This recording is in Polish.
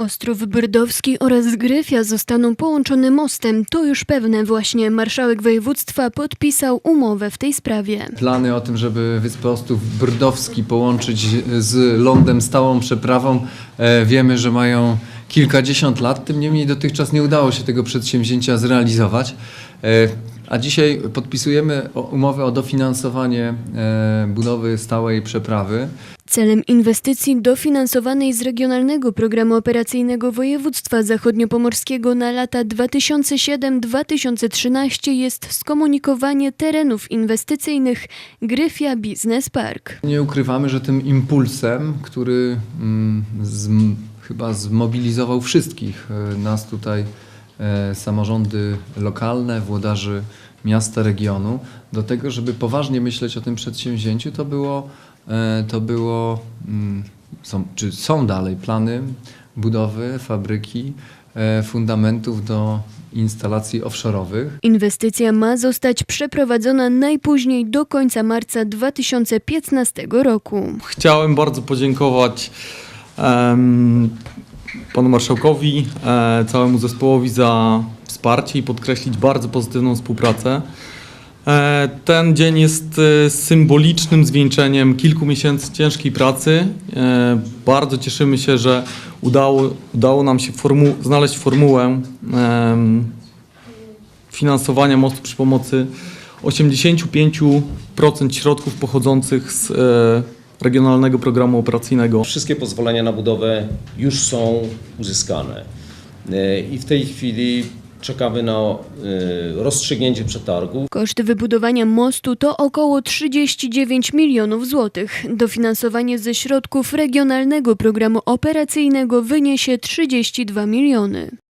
Ostrów Brdowski oraz Gryfia zostaną połączone mostem. To już pewne. Właśnie marszałek województwa podpisał umowę w tej sprawie. Plany o tym, żeby Wyspę Ostrów Brdowski połączyć z lądem stałą przeprawą, e, wiemy, że mają kilkadziesiąt lat. Tym niemniej dotychczas nie udało się tego przedsięwzięcia zrealizować. E, A dzisiaj podpisujemy umowę o dofinansowanie e, budowy stałej przeprawy. Celem inwestycji dofinansowanej z Regionalnego Programu Operacyjnego Województwa Zachodniopomorskiego na lata 2007-2013 jest skomunikowanie terenów inwestycyjnych Gryfia Business Park. Nie ukrywamy, że tym impulsem, który mm, zm, chyba zmobilizował wszystkich e, nas tutaj, samorządy lokalne, włodarzy miasta, regionu, do tego, żeby poważnie myśleć o tym przedsięwzięciu, to było, e, to było mm, są, czy są dalej plany budowy fabryki, e, fundamentów do instalacji offshorowych. Inwestycja ma zostać przeprowadzona najpóźniej do końca marca 2015 roku. Chciałem bardzo podziękować em, panu marszałkowi, e, całemu zespołowi za wsparcie i podkreślić bardzo pozytywną współpracę. E, ten dzień jest e, symbolicznym zwieńczeniem kilku miesięcy ciężkiej pracy. Bardzo cieszymy się, że udało, udało nam się formu- znaleźć formułę finansowania mostu przy pomocy 85% środków pochodzących z Regionalnego Programu Operacyjnego. Wszystkie pozwolenia na budowę już są uzyskane E, i w tej chwili czekamy na e, rozstrzygnięcie przetargów. Koszt wybudowania mostu to około 39 milionów złotych. Dofinansowanie ze środków Regionalnego Programu Operacyjnego wyniesie 32 miliony.